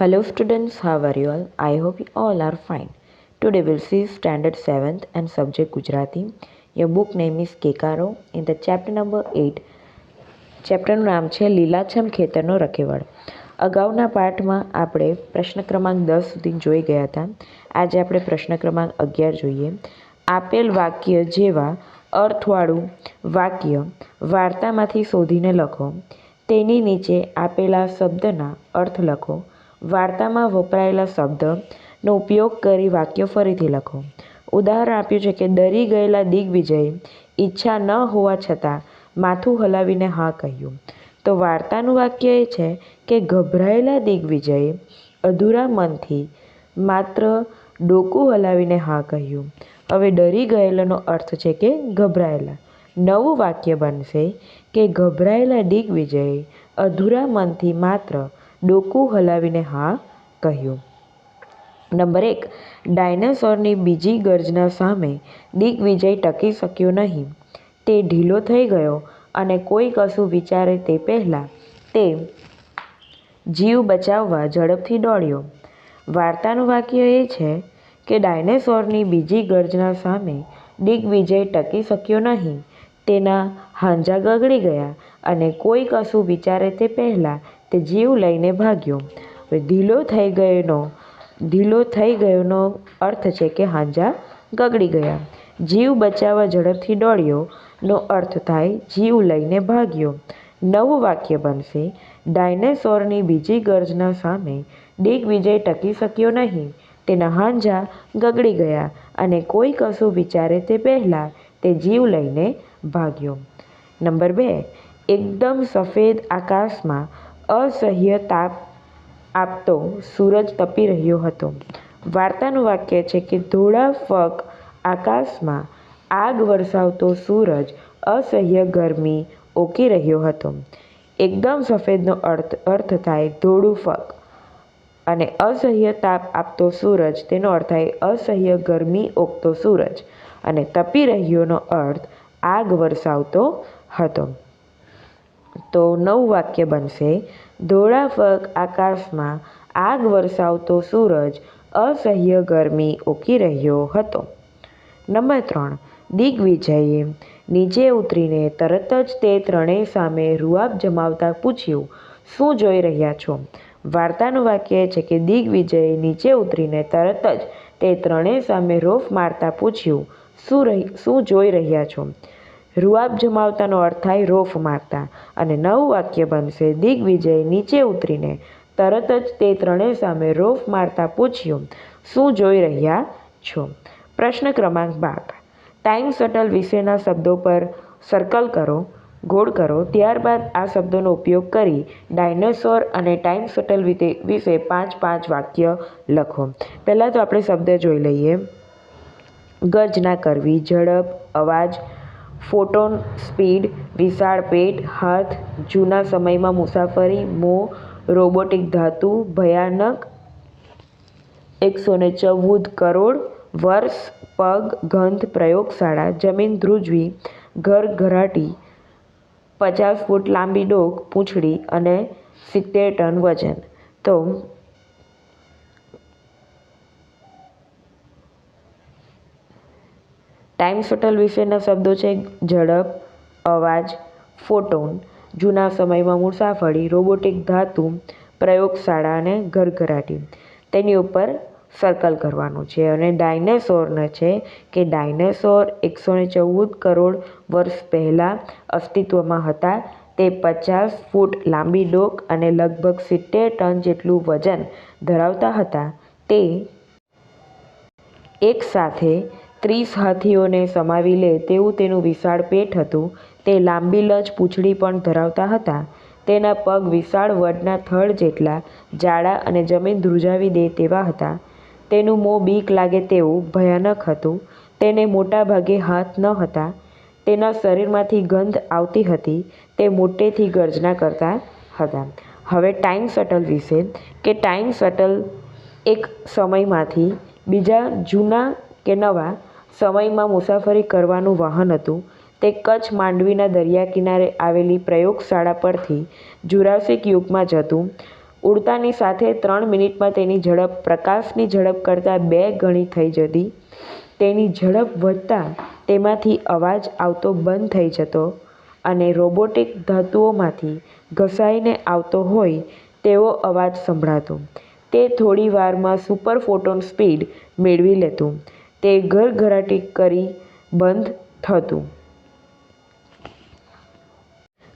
Hello students, how are you all? I hope you all are fine. Today we'll see standard 7th and subject Gujarati. Your book name is Kekaro in the chapter number 8. ચેપ્ટરનું નામ છે લીલાછમ ખેતરનો રખેવાળ અગાઉના પાઠમાં આપણે પ્રશ્ન ક્રમાંક દસ સુધી જોઈ ગયા હતા આજે આપણે પ્રશ્ન ક્રમાંક અગિયાર જોઈએ આપેલ વાક્ય જેવા અર્થવાળું વાક્ય વાર્તામાંથી શોધીને લખો તેની નીચે આપેલા શબ્દના અર્થ લખો વાર્તામાં વપરાયેલા શબ્દનો ઉપયોગ કરી વાક્ય ફરીથી લખો. ઉદાહરણ આપ્યું છે કે, ડરી ગયેલા દિગ્વિજયે, ઈચ્છા ન હોવા છતાં માથું હલાવીને હા કહ્યું. તો વાર્તાનું વાક્ય એ છે કે, ગભરાયેલા દિગ્વિજયે અધૂરા મનથી માત્ર ડોકું હલાવીને હા કહ્યું. હવે ડરી ગયેલાનો અર્થ છે કે, ગભરાયેલા. નવું વાક્ય બનશે કે, ગભરાયેલા દિગ્વિજયે અધૂરા મનથી માત્ર ડોકું હલાવીને હા કહ્યું. નંબર એક, ડાયનાસોરની બીજી ગર્જના સામે દિગ્વિજય ટકી શક્યો નહીં. તે ઢીલો થઈ ગયો અને કોઈ કશું વિચારે તે પહેલાં તે જીવ બચાવવા ઝડપથી દોડ્યો. વાર્તાનું વાક્ય એ છે કે ડાયનાસોરની બીજી ગર્જના સામે દિગ્વિજય ટકી શક્યો નહીં. તેના હાંજા ગગડી ગયા અને કોઈ કશું વિચારે તે પહેલાં તે જીવ લઈને ભાગ્યો. હવે ઢીલો થઈ ગયોનો, ઢીલો થઈ ગયોનો અર્થ છે કે હાંજા ગગડી ગયા. જીવ બચાવવા ઝડપથી દોડ્યો. નો અર્થ થાય જીવ લઈને ભાગ્યો. નવું વાક્ય બનશે, ડાયનેસોરની બીજી ગર્જના સામે દિગ્વિજય ટકી શક્યો નહીં. તેના હાંજા ગગડી ગયા અને કોઈ કશું વિચારે તે પહેલાં તે જીવ લઈને ભાગ્યો. નંબર બે, એકદમ સફેદ આકાશમાં અસહ્ય તાપ આપતો સૂરજ તપી રહ્યો હતો. વાર્તાનું વાક્ય છે કે ધોળા ફક આકાશમાં આગ વરસાવતો સૂરજ અસહ્ય ગરમી ઓકી રહ્યો હતો. એકદમ સફેદનો અર્થ અર્થ થાય ધોળું ફક. અને અસહ્ય તાપ આપતો સૂરજ, તેનો અર્થ થાય અસહ્ય ગરમી ઓકતો સૂરજ. અને તપી રહ્યોનો અર્થ આગ વરસાવતો હતો. તો નવું વાક્ય બનશે ધોળા ફગ આકાશમાં આગ વરસાવતો સૂરજ અસહ્ય ગરમી ઓકી રહ્યો હતો. નંબર ત્રણ, દિગ્વિજયે નીચે ઉતરીને તરત જ તે ત્રણેય સામે રૂઆબ જમાવતા પૂછ્યું, શું જોઈ રહ્યા છો? વાર્તાનું વાક્ય છે કે દિગ્વિજય નીચે ઉતરીને તરત જ તે ત્રણેય સામે રોફ મારતા પૂછ્યું, શું રહી, શું જોઈ રહ્યા છો? રૂઆબ જમાવતાનો અર્થ થાય રોફ મારતા અને નવું વાક્ય બનશે દિગ્વિજય નીચે ઉતરીને. તરત જ તે ત્રણેય સામે રોફ મારતા પૂછ્યું, શું જોઈ રહ્યા છો? પ્રશ્ન ક્રમાંક બાર. ટાઈમ શટલ વિશેના શબ્દો પર સર્કલ કરો, ગોળ કરો. ત્યારબાદ આ શબ્દોનો ઉપયોગ કરી ડાયનોસોર અને ટાઈમ શટલ વિશે પાંચ પાંચ વાક્ય લખો. પહેલાં તો આપણે શબ્દ જોઈ લઈએ. ગર્જના કરવી, ઝડપ, અવાજ ફોટોન સ્પીડ, વિશાળ પેટ, હાથ, જૂના સમયમાં મુસાફરી, મો, રોબોટિક ધાતુ, ભયાનક એકસો ને ચૌદ કરોડ વર્ષ, પગ, ગંધ, પ્રયોગશાળા, જમીન ધ્રુજવી, ઘર ઘરાટી, પચાસ ફૂટ લાંબી ડોક, પૂંછડી અને સિત્તેર ટન વજન. તો ટાઈમ શટલ વિશેના શબ્દો છે ઝડપ, અવાજ, ફોટોન, જૂના સમયમાં મુસાફરી, રોબોટિક ધાતુ, પ્રયોગશાળા અને ઘરઘરાટી. તેની ઉપર સર્કલ કરવાનું છે અને ડાયનેસોરને છે કે ડાયનેસોર એકસો ને ચૌદ કરોડ વર્ષ પહેલાં અસ્તિત્વમાં હતા. તે પચાસ ફૂટ લાંબી ડોક અને લગભગ સિત્તેર ટન જેટલું વજન ધરાવતા હતા. તે એકસાથે ત્રીસ હાથીઓને સમાવી લે તેવું તેનું વિશાળ પેટ હતું. તે લાંબી લંચ પૂંછડી પણ ધરાવતા હતા. તેના પગ વિશાળ વડના થડ જેટલા, જાડા અને જમીન ધ્રુજાવી દે તેવા હતા. તેનું મોં બીક લાગે તેવું ભયાનક હતું. તેને મોટા ભાગે હાથ ન હતા. તેના શરીરમાંથી ગંધ આવતી હતી. તે મોટેથી ગર્જના કરતા હતા. હવે ટાઈમ શટલ વિશે. કે ટાઈમ શટલ એક સમયમાંથી બીજા જૂના કે નવા સમયમાં મુસાફરી કરવાનું વાહન હતું. તે કચ્છ માંડવીના દરિયા કિનારે આવેલી પ્રયોગશાળા પરથી જુરાસિક યુગમાં જતું ઉડતાની સાથે ત્રણ મિનિટમાં તેની ઝડપ, પ્રકાશની ઝડપ કરતાં બે ગણી થઈ જતી. તેની ઝડપ વધતાં તેમાંથી અવાજ આવતો બંધ થઈ જતો અને રોબોટિક ધાતુઓમાંથી ઘસાઈને આવતો હોય તેવો અવાજ સંભળાતો. તે થોડી વારમાં સુપર ફોટોન સ્પીડ મેળવી લેતું. તે ઘરઘરાટી કરી બંધ થતું.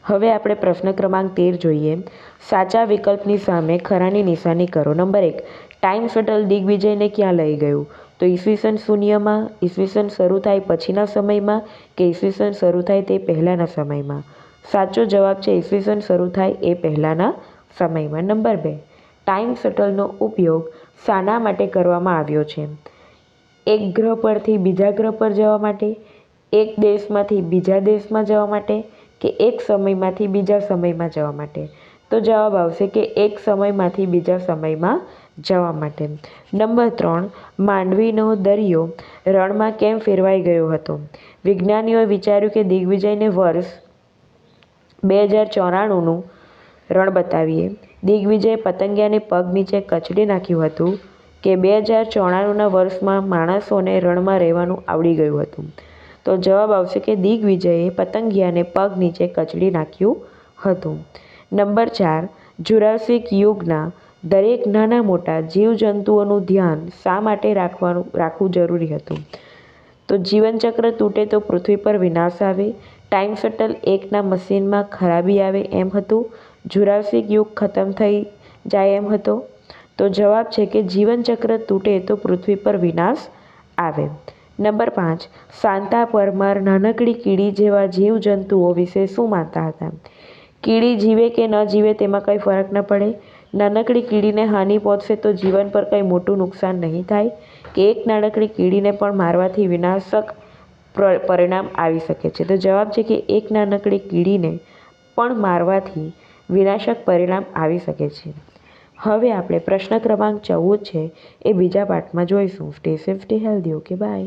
હવે આપણે પ્રશ્ન ક્રમાંક તેર જોઈએ. સાચા વિકલ્પની સામે ખરાની નિશાની કરો. નંબર એક, ટાઈમ શટલ દિગ્વિજયને ક્યાં લઈ ગયું? તો ઈસવીસન શૂન્યમાં, ઈસવીસન શરૂ થાય પછીના સમયમાં કે ઈસવીસન શરૂ થાય તે પહેલાંના સમયમાં? સાચો જવાબ છે ઈસવીસન શરૂ થાય એ પહેલાંના સમયમાં. નંબર બે, ટાઈમ શટલનો ઉપયોગ શાના માટે કરવામાં આવ્યો છે. એક ગ્રહ પરથી બીજા ગ્રહ પર જવા માટે, એક દેશમાંથી બીજા દેશમાં જવા માટે કે એક સમયમાંથી બીજા સમયમાં જવા માટે? તો જવાબ આવશે કે એક સમયમાંથી બીજા સમયમાં જવા માટે. નંબર ત્રણ, માંડવીનો દરિયો રણમાં કેમ ફેરવાઈ ગયો હતો? વિજ્ઞાનીઓએ વિચાર્યું કે દિગ્વિજયને વર્ષ બે હજાર ચોરાણુંનું રણ બતાવીએ. દિગ્વિજયે પતંગિયાને પગ નીચે કચડી નાખ્યું હતું. કે બે હજાર ચોરાણુંના વર્ષમાં માણસોને રણમાં રહેવાનું આવડી ગયું હતું. તો જવાબ આવશે કે દિગ્વિજયે પતંગિયાને પગ નીચે કચડી નાખ્યું હતું. નંબર ચાર, જુરાસિક યુગના દરેક નાના મોટા જીવજંતુઓનું ધ્યાન શા માટે રાખવાનું, રાખવું જરૂરી હતું? તો જીવનચક્ર તૂટે તો પૃથ્વી પર વિનાશ આવે, ટાઈમ શટલ એકના મશીનમાં ખરાબી આવે એમ હતું, જુરાસિક યુગ ખતમ થઈ જાય એમ હતો તો જવાબ છે કે જીવનચક્ર તૂટે તો પૃથ્વી પર વિનાશ આવે. નંબર પાંચ, સાંતા પરમાર નાનકડી કીડી જેવા જીવજંતુઓ વિશે શું માનતા હતા? કીડી જીવે કે ન જીવે તેમાં કંઈ ફરક ન પડે. નાનકડી કીડીને હાનિ પહોંચશે તો જીવન પર કંઈ મોટું નુકસાન નહીં થાય. કે એક નાનકડી કીડીને પણ મારવાથી વિનાશક પરિણામ આવી શકે છે. તો જવાબ છે કે એક નાનકડી કીડીને પણ મારવાથી વિનાશક પરિણામ આવી શકે છે. હવે આપણે પ્રશ્ન ક્રમાંક ચૌદ છે એ બીજા પાઠમાં જોઈશું. Stay safe stay healthy okay bye